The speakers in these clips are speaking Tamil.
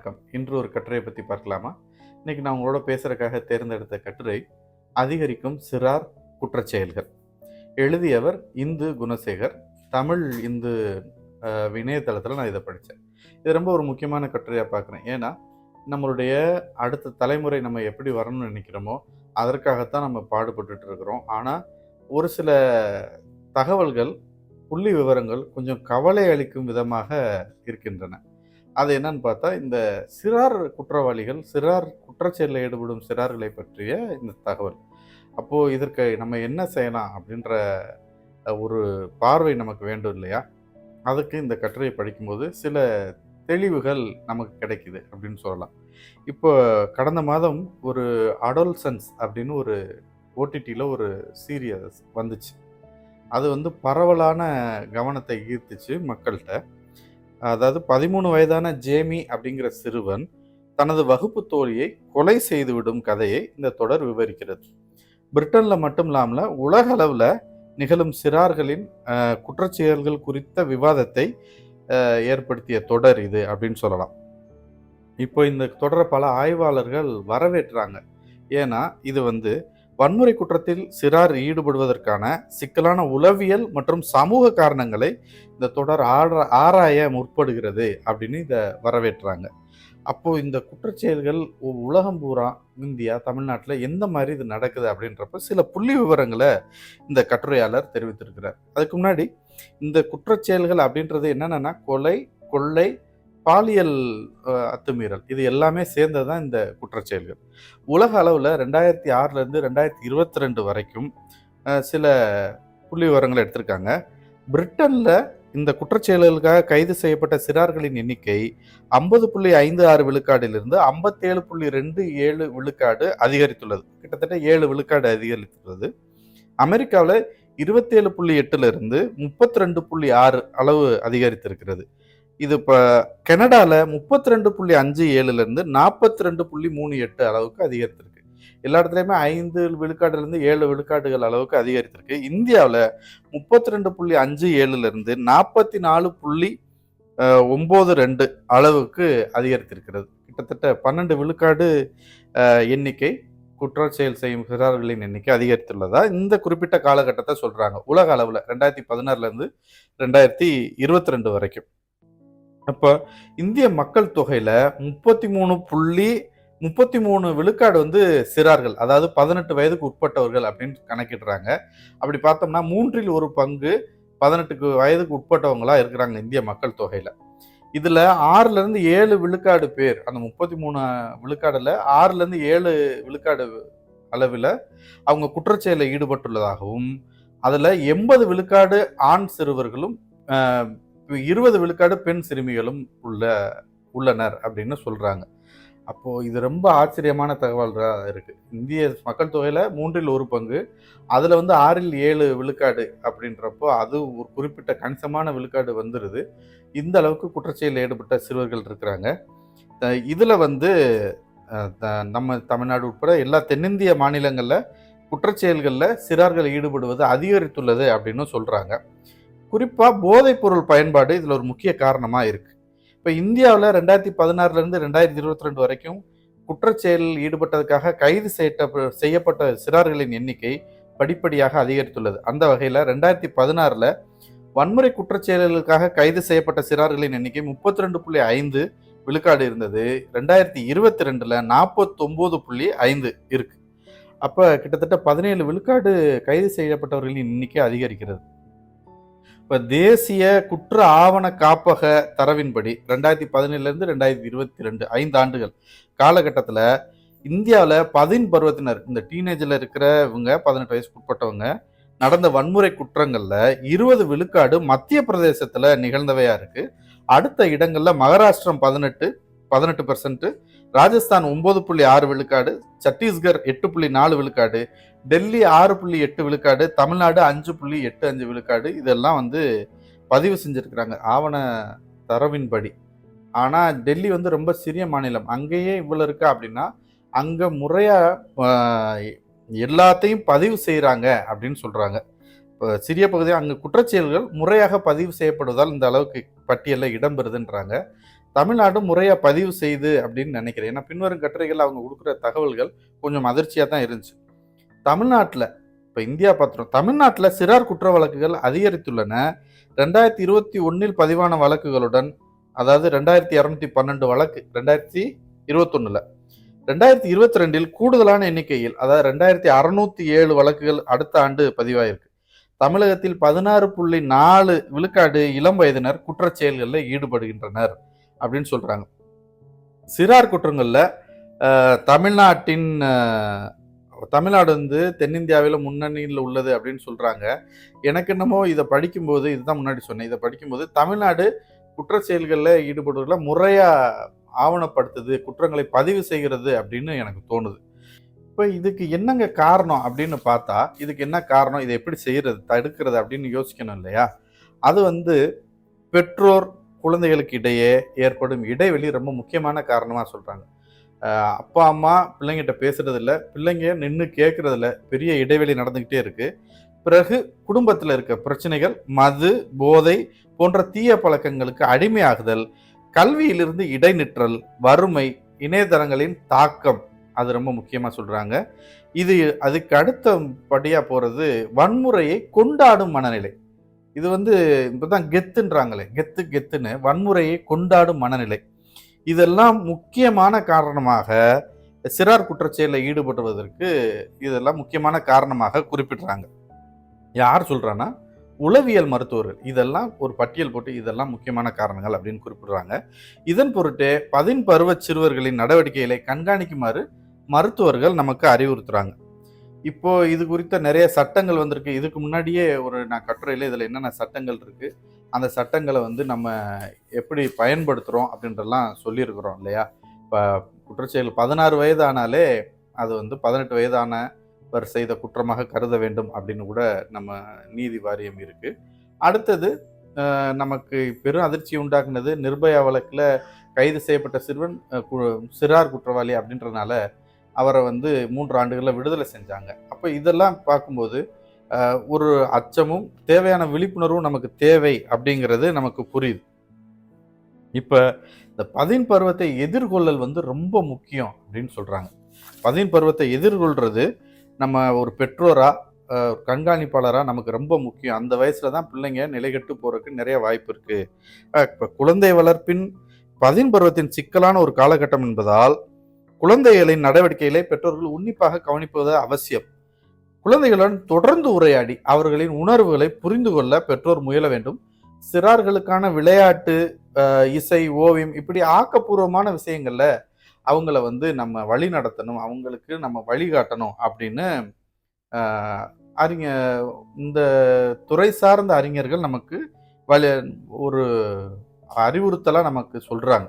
வணக்கம். இன்று ஒரு கட்டுரையை பற்றி பார்க்கலாமா? இன்றைக்கி நான் உங்களோட பேசுகிறக்காக தேர்ந்தெடுத்த கட்டுரை அதிகரிக்கும் சிறார் குற்றச்செயல்கள். எழுதியவர் இந்து குணசேகர். தமிழ் இந்து அஹ், இணையதளத்தில் நான் இதை படித்தேன் இது ரொம்ப ஒரு முக்கியமான கட்டுரையாக பார்க்குறேன். ஏன்னா நம்மளுடைய அடுத்த தலைமுறை நம்ம எப்படி வரணும்னு நினைக்கிறோமோ அதற்காகத்தான் நம்ம பாடுபட்டுட்டு இருக்கிறோம். ஆனால் ஒரு சில தகவல்கள் புள்ளி விவரங்கள் கொஞ்சம் கவலை அளிக்கும் விதமாக இருக்கின்றன. அது என்னன்னு பார்த்தா இந்த சிறார் குற்றவாளிகள் சிறார் குற்றச்செயலில் ஈடுபடும் சிறார்களை பற்றிய இந்த தகவல். அப்போது இதற்கு நம்ம என்ன செய்யலாம் அப்படின்ற ஒரு பார்வை நமக்கு வேண்டும் இல்லையா? அதுக்கு இந்த கட்டுரையை படிக்கும்போது சில தெளிவுகள் நமக்கு கிடைக்குது அப்படின்னு சொல்லலாம். இப்போ கடந்த மாதம் ஒரு அடோல்சன்ஸ் அப்படின்னு ஒரு ஓடிடியில் ஒரு சீரியஸ் வந்துச்சு. அது வந்து பரவலான கவனத்தை ஈர்த்துச்சு மக்கள்கிட்ட. அதாவது பதிமூணு வயதான ஜேமி அப்படிங்கிற சிறுவன் தனது வகுப்பு தோழியை கொலை செய்துவிடும் கதையை இந்த தொடர் விவரிக்கிறது. பிரிட்டனில் மட்டும் இல்லாமல் உலக அளவில் நிகழும் சிறார்களின் குற்றச்செயல்கள் குறித்த விவாதத்தை ஏற்படுத்திய தொடர் இது அப்படின்னு சொல்லலாம். இப்போ இந்த தொடரை பல ஆய்வாளர்கள் வரவேற்றாங்க. ஏன்னா இது வந்து வன்முறை குற்றத்தில் சிறார் ஈடுபடுவதற்கான சிக்கலான உளவியல் மற்றும் சமூக காரணங்களை இந்த தொடர் ஆர ஆராய முற்படுகிறது அப்படின்னு இதை வரவேற்றாங்க. அப்போ இந்த குற்றச்செயல்கள் உ- உலகம் பூரா இந்தியா தமிழ்நாட்டில் எந்த மாதிரி இது நடக்குது அப்படின்றப்ப சில புள்ளி விவரங்களை இந்த கட்டுரையாளர் தெரிவித்திருக்கிறார். அதுக்கு முன்னாடி இந்த குற்றச்செயல்கள் அப்படின்றது என்னென்னா கொலை கொள்ளை பாலியல் அத்துமீறல் இது எல்லாமே சேர்ந்தது தான் இந்த குற்றச்செயல்கள். உலக அளவில் ரெண்டாயிரத்தி ஆறுலேருந்து ரெண்டாயிரத்தி இருபத்தி ரெண்டு வரைக்கும் சில புள்ளி விவரங்களை எடுத்திருக்காங்க. பிரிட்டனில் இந்த குற்றச்செயல்களுக்காக கைது செய்யப்பட்ட சிறார்களின் எண்ணிக்கை ஐம்பது புள்ளி ஐந்து ஆறு விழுக்காடிலிருந்து ஐம்பத்தேழு புள்ளி ரெண்டு ஏழு விழுக்காடு அதிகரித்துள்ளது. கிட்டத்தட்ட ஏழு விழுக்காடு அதிகரித்துள்ளது. அமெரிக்காவில் இருபத்தேழு புள்ளி எட்டுலேருந்து முப்பத்தி ரெண்டு புள்ளி ஆறு அளவு அதிகரித்திருக்கிறது. இது இப்போ கனடாவில் முப்பத்தி ரெண்டு புள்ளி அஞ்சு ஏழுலேருந்து நாற்பத்தி ரெண்டு புள்ளி மூணு எட்டு அளவுக்கு அதிகரித்திருக்கு. எல்லா இடத்துலையுமே ஐந்து விழுக்காடுலேருந்து ஏழு விழுக்காடுகள் அளவுக்கு அதிகரித்திருக்கு. இந்தியாவில் முப்பத்தி ரெண்டு புள்ளி அஞ்சு ஏழுலேருந்து நாற்பத்தி நாலு புள்ளி ஒம்பது ரெண்டு அளவுக்கு அதிகரித்திருக்கிறது. கிட்டத்தட்ட பன்னெண்டு விழுக்காடு எண்ணிக்கை குற்ற செயல் செய்யும் சிறார்களின் எண்ணிக்கை அதிகரித்துள்ளதா? இந்த குறிப்பிட்ட காலகட்டத்தை சொல்கிறாங்க உலக அளவில் ரெண்டாயிரத்தி பதினாறுலேருந்து ரெண்டாயிரத்தி இருபத்தி ரெண்டு வரைக்கும். அப்போ இந்திய மக்கள் தொகையில் முப்பத்தி மூணு புள்ளி முப்பத்தி மூணு விழுக்காடு வந்து சிறார்கள். அதாவது பதினெட்டு வயதுக்கு உட்பட்டவர்கள் அப்படின்னு கணக்கிடுறாங்க. அப்படி பார்த்தோம்னா மூன்றில் ஒரு பங்கு பதினெட்டுக்கு வயதுக்கு உட்பட்டவங்களா இருக்கிறாங்க இந்திய மக்கள் தொகையில். இதில் ஆறுலேருந்து ஏழு விழுக்காடு பேர் அந்த முப்பத்தி மூணு விழுக்காடில் ஆறுலேருந்து ஏழு விழுக்காடு அளவில் அவங்க குற்றச்செயலில் ஈடுபட்டுள்ளதாகவும் அதில் எண்பது விழுக்காடு ஆண் சிறுவர்களும் இப்போ இருபது விழுக்காடு பெண் சிறுமிகளும் உள்ள உள்ளனர் அப்படின்னு சொல்கிறாங்க அப்போது இது ரொம்ப ஆச்சரியமான தகவலாக இருக்குது இந்திய மக்கள் தொகையில் மூன்றில் ஒரு பங்கு அதில் வந்து ஆறில் ஏழு விழுக்காடு அப்படின்றப்போ அது ஒரு குறிப்பிட்ட கணிசமான விழுக்காடு வந்துடுது இந்த அளவுக்கு குற்றச்செயலில் ஈடுபட்ட சிறுவர்கள் இருக்கிறாங்க. இதில் வந்து த- நம்ம தமிழ்நாடு உட்பட எல்லா தென்னிந்திய மாநிலங்களில் குற்றச்செயல்களில் சிறார்கள் ஈடுபடுவது அதிகரித்துள்ளது அப்படின்னு சொல்கிறாங்க குறிப்பாக போதைப் பொருள் பயன்பாடு இதில் ஒரு முக்கிய காரணமாக இருக்குது இப்போ இந்தியாவில் ரெண்டாயிரத்தி பதினாறுலேருந்து ரெண்டாயிரத்தி இருபத்தி ரெண்டு வரைக்கும் குற்றச்செயலில் ஈடுபட்டதுக்காக கைது செய்யப்பட்ட செய்யப்பட்ட சிறார்களின் எண்ணிக்கை படிப்படியாக அதிகரித்துள்ளது. அந்த வகையில் ரெண்டாயிரத்தி பதினாறில் வன்முறை குற்றச்செயல்களுக்காக கைது செய்யப்பட்ட சிறார்களின் எண்ணிக்கை முப்பத்தி ரெண்டு புள்ளி ஐந்து விழுக்காடு இருந்தது. ரெண்டாயிரத்தி இருபத்தி ரெண்டில் நாற்பத்தொம்போது புள்ளி ஐந்து இருக்குது அப்போ கிட்டத்தட்ட பதினேழு விழுக்காடு கைது செய்யப்பட்டவர்களின் எண்ணிக்கை அதிகரிக்கிறது. இப்போ தேசிய குற்ற ஆவண காப்பக தரவின்படி ரெண்டாயிரத்தி பதினேழுலேருந்து ரெண்டாயிரத்தி இருபத்தி ரெண்டு ஐந்து ஆண்டுகள் காலகட்டத்தில் இந்தியாவில் பதின் பருவத்தினர் இந்த டீனேஜில் இருக்கிற இவங்க பதினெட்டு வயசுக்கு உட்பட்டவங்க நடந்த வன்முறை குற்றங்களில் இருபது விழுக்காடு மத்திய பிரதேசத்தில் நிகழ்ந்தவையாக இருக்குது அடுத்த இடங்களில் மகாராஷ்டிரம் பதினெட்டு பதினெட்டு பர்சன்ட்டு ராஜஸ்தான் ஒன்பது புள்ளி ஆறு விழுக்காடு சத்தீஸ்கர் எட்டு புள்ளி நாலு விழுக்காடு டெல்லி ஆறு புள்ளி எட்டு விழுக்காடு தமிழ்நாடு அஞ்சு புள்ளி எட்டு அஞ்சு விழுக்காடு இதெல்லாம் வந்து பதிவு செஞ்சுருக்கிறாங்க ஆவண தரவின்படி. ஆனால் டெல்லி வந்து ரொம்ப சிறிய மாநிலம். அங்கேயே இவ்வளோ இருக்கா அப்படின்னா அங்கே முறையாக எல்லாத்தையும் பதிவு செய்கிறாங்க அப்படின்னு சொல்கிறாங்க இப்போ சிறிய பகுதியாக அங்கே குற்றச்செயல்கள் முறையாக பதிவு செய்யப்படுவதால் இந்த அளவுக்கு பட்டியலில் இடம்பெறுதுன்றாங்க. தமிழ்நாடு முறையாக பதிவு செய்து அப்படின்னு நினைக்கிறேன். ஏன்னா பின்வரும் கட்டுரைகள் அவங்க கொடுக்குற தகவல்கள் கொஞ்சம் அதிர்ச்சியாக தான் இருந்துச்சு. தமிழ்நாட்டில் இப்போ இந்தியா பத்திரம் தமிழ்நாட்டில் சிறார் குற்ற வழக்குகள் அதிகரித்துள்ளன. ரெண்டாயிரத்தி இருபத்தி ஒன்றில் பதிவான வழக்குகளுடன் அதாவது ரெண்டாயிரத்தி இரநூத்தி பன்னெண்டு வழக்கு ரெண்டாயிரத்தி இருபத்தொன்னுல ரெண்டாயிரத்தி இருபத்தி ரெண்டில் கூடுதலான எண்ணிக்கையில் அதாவது ரெண்டாயிரத்தி அறுநூத்தி ஏழு வழக்குகள் அடுத்த ஆண்டு பதிவாயிருக்கு. தமிழகத்தில் பதினாறு புள்ளி நாலு விழுக்காடு இளம் வயதினர் குற்றச் செயல்களில் ஈடுபடுகின்றனர். அப்படின்னு சொல்கிறாங்க சிறார் குற்றங்களில் தமிழ்நாட்டின் தமிழ்நாடு வந்து தென்னிந்தியாவில் முன்னணியில் உள்ளது அப்படின்னு சொல்கிறாங்க எனக்கு என்னமோ இதை படிக்கும்போது இதுதான் முன்னாடி சொன்னேன். இதை படிக்கும்போது தமிழ்நாடு குற்ற செயல்களில் ஈடுபடுவதில் முறையாக ஆவணப்படுத்துது குற்றங்களை பதிவு செய்கிறது அப்படின்னு எனக்கு தோணுது. இப்போ இதுக்கு என்னங்க காரணம் அப்படின்னு பார்த்தா இதுக்கு என்ன காரணம்? இதை எப்படி செய்கிறது தடுக்கிறது அப்படின்னு யோசிக்கணும் இல்லையா? அது வந்து பெற்றோர் குழந்தைகளுக்கு இடையே ஏற்படும் இடைவெளி ரொம்ப முக்கியமான காரணமாக சொல்கிறாங்க அப்பா அம்மா பிள்ளைங்கிட்ட பேசுகிறதில்ல பிள்ளைங்க நின்று கேட்குறதில்ல பெரிய இடைவெளி நடந்துக்கிட்டே இருக்குது பிறகு குடும்பத்தில் இருக்க பிரச்சனைகள் மது போதை போன்ற தீய பழக்கங்களுக்கு அடிமையாகுதல் கல்வியிலிருந்து இடைநிற்றல் வறுமை இணையதளங்களின் தாக்கம் அது ரொம்ப முக்கியமாக சொல்கிறாங்க இது அதுக்கு அடுத்த படியாக போகிறது வன்முறையை கொண்டாடும் மனநிலை. இது வந்து இப்போதான் கெத்துன்றாங்களே கெத்து கெத்துன்னு வன்முறையை கொண்டாடும் மனநிலை. இதெல்லாம் முக்கியமான காரணமாக சிறார் குற்றச்செயலில் ஈடுபடுவதற்கு இதெல்லாம் முக்கியமான காரணமாக குறிப்பிடுறாங்க. யார் சொல்கிறான்னா உளவியல் மருத்துவர்கள். இதெல்லாம் ஒரு பட்டியல் போட்டு இதெல்லாம் முக்கியமான காரணங்கள் அப்படின்னு குறிப்பிடுறாங்க. இதன் பொருட்டு பதின் பருவ சிறுவர்களின் நடவடிக்கைகளை கண்காணிக்குமாறு மருத்துவர்கள் நமக்கு அறிவுறுத்துறாங்க. இப்போ இது குறித்த நிறைய சட்டங்கள் வந்திருக்கு. இதுக்கு முன்னாடியே ஒரு நான் கட்டுரையில் இதில் என்னென்ன சட்டங்கள் இருக்கு அந்த சட்டங்களை வந்து நம்ம எப்படி பயன்படுத்துகிறோம் அப்படின்றலாம் சொல்லியிருக்கிறோம் இல்லையா? இப்போ குற்றச்செயல் பதினாறு வயது ஆனாலே அது வந்து பதினெட்டு வயதானவர் செய்த குற்றமாக கருத வேண்டும் அப்படின்னு கூட நம்ம நீதி வாரியம் இருக்குது அடுத்தது நமக்கு பெரும் அதிர்ச்சி உண்டாக்குனது நிர்பயா வழக்கில் கைது செய்யப்பட்ட சிறுவன் கு- சிறார் குற்றவாளி அப்படின்றனால அவரை வந்து மூன்று ஆண்டுகளில் விடுதலை செஞ்சாங்க. அப்போ இதெல்லாம் பார்க்கும்போது ஒரு அச்சமும் தேவையான விழிப்புணர்வும் நமக்கு தேவை அப்படிங்கிறது நமக்கு புரியுது. இப்போ இந்த பதின் பருவத்தை எதிர்கொள்ளல் வந்து ரொம்ப முக்கியம் அப்படின்னு சொல்கிறாங்க பதின் பருவத்தை எதிர்கொள்கிறது நம்ம ஒரு பெற்றோரா கண்காணிப்பாளராக நமக்கு ரொம்ப முக்கியம். அந்த வயசில் தான் பிள்ளைங்க நிலைகட்டு போகிறதுக்கு நிறைய வாய்ப்பு இருக்குது இப்போ குழந்தை வளர்ப்பின் பதின் பருவத்தின் சிக்கலான ஒரு காலகட்டம் என்பதால் குழந்தைகளின் நடவடிக்கைகளை பெற்றோர்கள் உன்னிப்பாக கவனிப்பது அவசியம். குழந்தைகளுடன் தொடர்ந்து உரையாடி அவர்களின் உணர்வுகளை புரிந்து கொள்ள பெற்றோர் முயல வேண்டும். சிறார்களுக்கான விளையாட்டு இசை ஓவியம் இப்படி ஆக்கப்பூர்வமான விஷயங்கள்ல அவங்கள வந்து நம்ம வழி நடத்தணும் அவங்களுக்கு நம்ம வழிகாட்டணும் அப்படின்னு அறிஞ அறிஞர் இந்த துறை சார்ந்த அறிஞர்கள் நமக்கு வழி ஒரு அறிவுறுத்தலாக நமக்கு சொல்கிறாங்க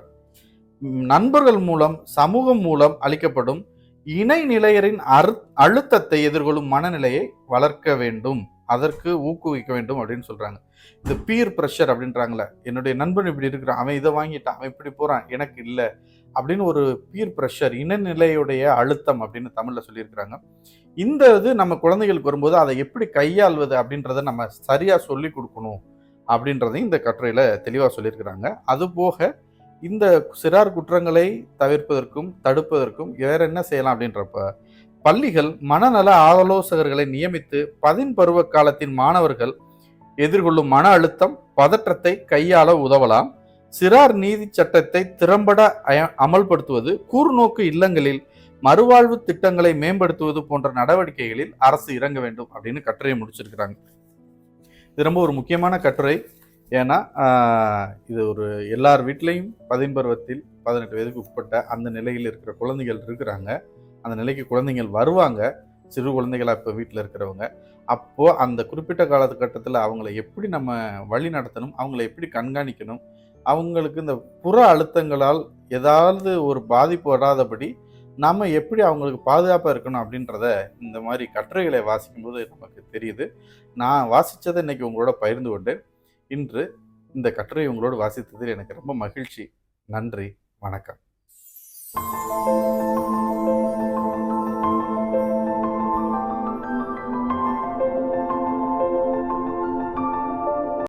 நண்பர்கள் மூலம் சமூகம் மூலம் அளிக்கப்படும் இணைநிலையரின் அரு அழுத்தத்தை எதிர்கொள்ளும் மனநிலையை வளர்க்க வேண்டும். அதற்கு ஊக்குவிக்க வேண்டும் அப்படின்னு சொல்றாங்க. இந்த பீர் ப்ரெஷர் அப்படின்றாங்களே என்னுடைய நண்பன் இப்படி இருக்கிறான் அவன் இதை வாங்கிட்டான் அவன் இப்படி போறான் எனக்கு இல்லை அப்படின்னு ஒரு பீர் ப்ரெஷர் இனநிலையுடைய அழுத்தம் அப்படின்னு தமிழில் சொல்லியிருக்கிறாங்க. இந்த இது நம்ம குழந்தைகளுக்கு வரும்போது அதை எப்படி கையாள்வது அப்படின்றத நம்ம சரியாக சொல்லி கொடுக்கணும் அப்படின்றதையும் இந்த கட்டுரையில் தெளிவாக சொல்லியிருக்கிறாங்க. அது போக இந்த சிறார் குற்றங்களை தவிர்ப்பதற்கும் தடுப்பதற்கும் வேற என்ன செய்யலாம் அப்படின்றப்ப பள்ளிகள் மனநல ஆலோசகர்களை நியமித்து பதின் பருவ காலத்தின் மாணவர்கள் எதிர்கொள்ளும் மன அழுத்தம் பதற்றத்தை கையாள உதவலாம். சிறார் நீதி சட்டத்தை திறம்பட அமல்படுத்துவது கூர்நோக்கு இல்லங்களில் மறுவாழ்வு திட்டங்களை மேம்படுத்துவது போன்ற நடவடிக்கைகளில் அரசு இறங்க வேண்டும் அப்படின்னு கட்டுரையை முடிச்சிருக்கிறாங்க. இது ரொம்ப ஒரு முக்கியமான கட்டுரை. ஏன்னா இது ஒரு எல்லார் வீட்லேயும் பதின்பருவத்தில் பதினெட்டு வயதுக்கு உட்பட்ட அந்த நிலையில் இருக்கிற குழந்தைகள் இருக்கிறாங்க. அந்த நிலைக்கு குழந்தைகள் வருவாங்க. சிறு குழந்தைகளாக இப்போ வீட்டில் இருக்கிறவங்க. அப்போது அந்த குறிப்பிட்ட காலகட்டத்தில் அவங்கள எப்படி நம்ம வழி நடத்தணும்? அவங்கள எப்படி கண்காணிக்கணும்? அவங்களுக்கு இந்த புற அழுத்தங்களால் ஏதாவது ஒரு பாதிப்பு வராதபடி நாம் எப்படி அவங்களுக்கு பாதுகாப்பாக இருக்கணும் அப்படின்றத இந்த மாதிரி கட்டுரைகளை வாசிக்கும்போது நமக்கு தெரியுது. நான் வாசித்ததை இன்றைக்கி உங்களோட பகிர்ந்து கொண்டு இன்று இந்த கட்டுரை உங்களோடு வாசித்ததில் எனக்கு ரொம்ப மகிழ்ச்சி. நன்றி. வணக்கம்.